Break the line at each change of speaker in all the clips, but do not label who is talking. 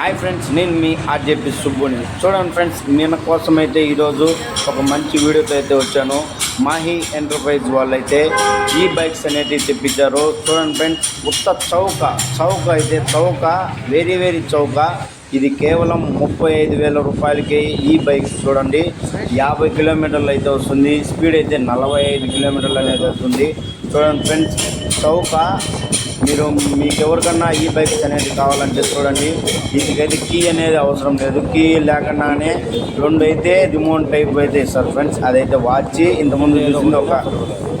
Hi friends నేను మీ ఆర్జేపీ సుబ్బుని. చూడండి friends నేను కోసం అయితే ఈరోజు ఒక మంచి వీడియోతో అయితే వచ్చాను. మాహి ఎంటర్ప్రైజ్ వాళ్ళైతే ఈ బైక్స్ అనేటివి తెప్పించారు. చూడండి ఫ్రెండ్స్ ఉత్త చౌక చౌక అయితే చౌక వెరీ వెరీ చౌక. ఇది కేవలం ముప్పై ఐదు వేల రూపాయలకి ఈ బైక్ చూడండి. యాభై కిలోమీటర్లు అయితే వస్తుంది. స్పీడ్ అయితే నలభై ఐదు కిలోమీటర్లు అనేది వస్తుంది. చూడండి ఫ్రెండ్స్ చౌక మీరు మీకు ఎవరికన్నా ఈ బైక్స్ అనేది కావాలంటే చూడండి. దీనికైతే కీ అనేది అవసరం లేదు. కీ లేకుండానే రెండు అయితే రిమోట్ టైప్ అయితే ఇస్తారు ఫ్రెండ్స్ అదైతే వాచ్. ఇంతకుముందు చూసింది ఒక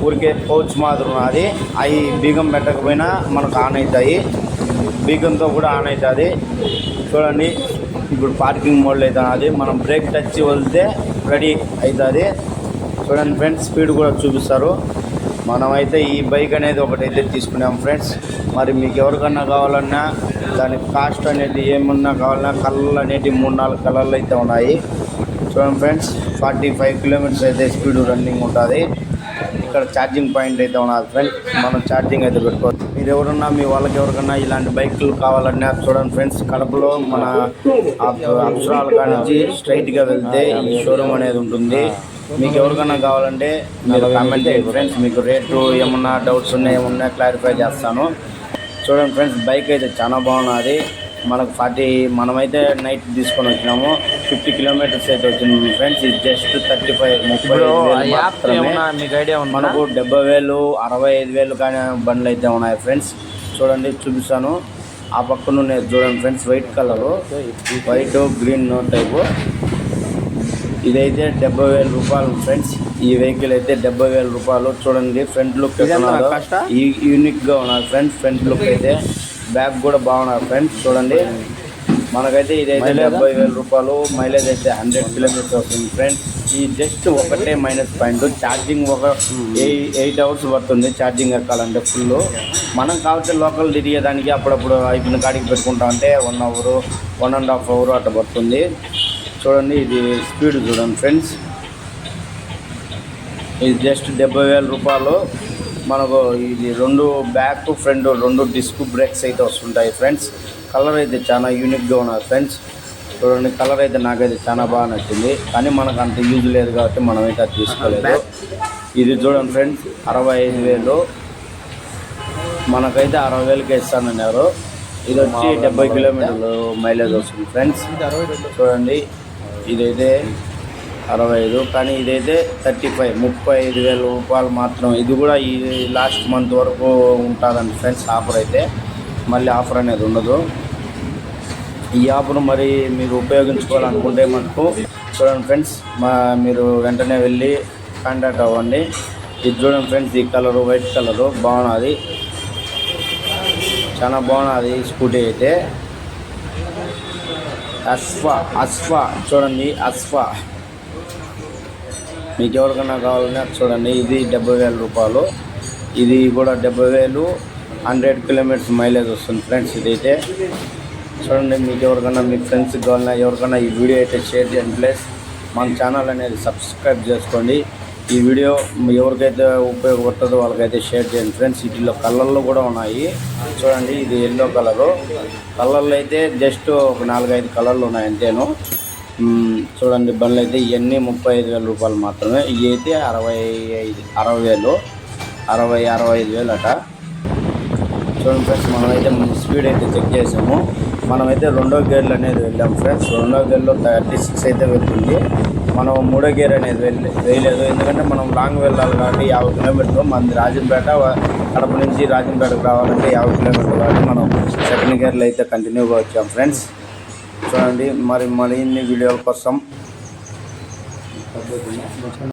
ఊరికే పౌచ్ మాత్రం అది అవి బీగం పెట్టకపోయినా మనకు ఆన్ అవుతాయి. బీగంతో కూడా ఆన్ అవుతుంది. చూడండి ఇప్పుడు పార్కింగ్ మోడ్లో అయితే అది మనం బ్రేక్ టచ్ వదిలితే రెడీ అవుతుంది. చూడండి ఫ్రెండ్స్ స్పీడ్ కూడా చూపిస్తారు. మనమైతే ఈ బైక్ అనేది ఒకటైతే తీసుకున్నాం ఫ్రెండ్స్. మరి మీకు ఎవరికన్నా కావాలన్నా దాని కాస్ట్ అనేది ఏమన్నా కావాలన్నా కలర్లు అనేటివి మూడు నాలుగు కలర్లు అయితే ఉన్నాయి. చూడండి ఫ్రెండ్స్ ఫార్టీ ఫైవ్ కిలోమీటర్స్ అయితే స్పీడ్ రన్నింగ్ ఉంటుంది. ఇక్కడ ఛార్జింగ్ పాయింట్ అయితే ఉన్నది ఫ్రెండ్స్. మనం ఛార్జింగ్ అయితే పెట్టుకోవచ్చు. మీరు ఎవరన్నా మీ వాళ్ళకి ఎవరికన్నా ఇలాంటి బైకులు కావాలన్నా చూడండి ఫ్రెండ్స్ కడపలో మన అప్- అప్సరాల కానించి స్ట్రైట్గా వెళ్తే ఈ షోరూమ్ అనేది ఉంటుంది. మీకు ఎవరికన్నా కావాలంటే మీరు కామెంట్ చేయండి ఫ్రెండ్స్ మీకు రేటు ఏమన్నా డౌట్స్ ఉన్నాయి ఏమన్నా క్లారిఫై చేస్తాను. చూడండి ఫ్రెండ్స్ బైక్ అయితే చాలా బాగున్నది. మనకు ఫార్టీ మనమైతే నైట్ తీసుకొని వచ్చినాము. ఫిఫ్టీ కిలోమీటర్స్ అయితే వచ్చింది ఫ్రెండ్స్ ఇది జస్ట్ థర్టీ ఫైవ్ ముప్పై.
మీకు ఐడియా ఉందా?
మనకు డెబ్బై వేలు అరవై ఐదు వేలు కానీ బండ్లు అయితే ఉన్నాయి ఫ్రెండ్స్ చూడండి చూపిస్తాను. ఆ పక్కన చూడండి friends white colour white green type ఇదైతే డెబ్బై వేల రూపాయలు ఫ్రెండ్స్. ఈ వెహికల్ అయితే డెబ్బై వేల రూపాయలు. చూడండి ఫ్రంట్ లుక్? ఈ యూనిక్గా ఉన్నది ఫ్రెండ్స్ ఫ్రంట్ లుక్ అయితే. బ్యాక్ కూడా బాగున్నారు ఫ్రెండ్స్ చూడండి. మనకైతే ఇదైతే? డెబ్బై వేల రూపాయలు. మైలేజ్ అయితే హండ్రెడ్ కిలోమీటర్స్ వస్తుంది ఫ్రెండ్స్. ఈ జస్ట్ ఒకటే మైనస్ పాయింట్. ఛార్జింగ్ ఒక ఎయిట్ అవర్స్ పడుతుంది ఛార్జింగ్ ఎక్కాలంటే ఫుల్ మనం కావాల్సిన లోకల్ తిరిగేదానికి అప్పుడప్పుడు అయిపోయిన కాడికి పెట్టుకుంటాం అంటే one hour one and half hour అట్లా పడుతుంది. చూడండి ఇది స్పీడ్ చూడండి ఫ్రెండ్స్. ఇది జస్ట్ డెబ్బై వేల రూపాయలు. మనకు ఇది రెండు బ్యాక్ ఫ్రంట్ రెండు డిస్క్ బ్రేక్స్ అయితే వస్తుంటాయి ఫ్రెండ్స్. కలర్ అయితే చాలా యూనిక్గా ఉన్నది ఫ్రెండ్స్. చూడండి కలర్ అయితే నాకైతే చాలా బాగా నచ్చింది. కానీ మనకు అంత యూజ్ లేదు కాబట్టి మనమైతే అది తీసుకోలేదు. ఇది చూడండి ఫ్రెండ్స్ అరవై ఐదు వేలు. మనకైతే అరవై వేలకి ఇస్తానన్నారు. ఇది వచ్చి డెబ్బై కిలోమీటర్లు మైలేజ్ వస్తుంది ఫ్రెండ్స్. చూడండి ఇదైతే అరవై ఐదు కానీ ఇదైతే థర్టీ ఫైవ్ ముప్పై ఐదు వేల రూపాయలు మాత్రం ఇది కూడా ఈ లాస్ట్ మంత్ వరకు ఉంటుందండి ఫ్రెండ్స్ ఆఫర్ అయితే. మళ్ళీ ఆఫర్ అనేది ఉండదు. ఈ ఆఫర్ మరి మీరు ఉపయోగించుకోవాలనుకుంటే మనకు చూడండి ఫ్రెండ్స్ మా మీరు వెంటనే వెళ్ళి కాంటాక్ట్ అవ్వండి. ఇది చూడండి ఫ్రెండ్స్ ఈ కలరు వైట్ కలరు బాగున్నది. చాలా బాగున్నది స్కూటీ అయితే. అస్ఫా అస్ఫా చూడండి అస్ఫా. మీకు ఎవరికైనా కావాలన్నా చూడండి ఇది డెబ్బై వేల రూపాయలు. ఇది కూడా డెబ్బై వేలు హండ్రెడ్ కిలోమీటర్స్ మైలేజ్ వస్తుంది ఫ్రెండ్స్ ఇదైతే. చూడండి మీకు ఎవరికైనా మీ ఫ్రెండ్స్కి కావాలన్నా ఎవరికైనా ఈ వీడియో అయితే షేర్ చేయండి ప్లస్. మన ఛానల్ అనేది సబ్స్క్రైబ్ చేసుకోండి. ఈ వీడియో ఎవరికైతే ఉపయోగపడుతుందో వాళ్ళకైతే షేర్ చేయండి. ఫ్రెండ్స్ వీటిలో కలర్లు కూడా ఉన్నాయి. చూడండి ఇది ఎల్లో కలరు. కలర్లు అయితే జస్ట్ ఒక నాలుగైదు కలర్లు ఉన్నాయి అంతేను. చూడండి బండ్లు అయితే ఇవన్నీ ముప్పై ఐదు వేల రూపాయలు మాత్రమే. ఇవి అయితే అరవై ఐదు అరవై వేలు. అరవై అరవై ఐదు వేలు అట చూడండి ఫ్రెండ్స్ మనమైతే స్పీడ్ అయితే చెక్ చేసాము. మనమైతే రెండో గేర్లు అనేది వెళ్ళాం ఫ్రెండ్స్. రెండో గేర్లో థర్టీ సిక్స్ అయితే వెళ్తుంది. మనం మూడో గేర్ అనేది వెళ్ళి వేయలేదు. ఎందుకంటే మనం లాంగ్ వెళ్ళాలి కాబట్టి యాభై కిలోమీటర్లు. మనది రాజంపేట కడప నుంచి రాజంపేటకు రావాలంటే యాభై కిలోమీటర్లు కాబట్టి మనం సెకండ్ గేర్లో అయితే కంటిన్యూగా వచ్చాం ఫ్రెండ్స్. చూడండి మరి మరిన్ని వీడియోల కోసం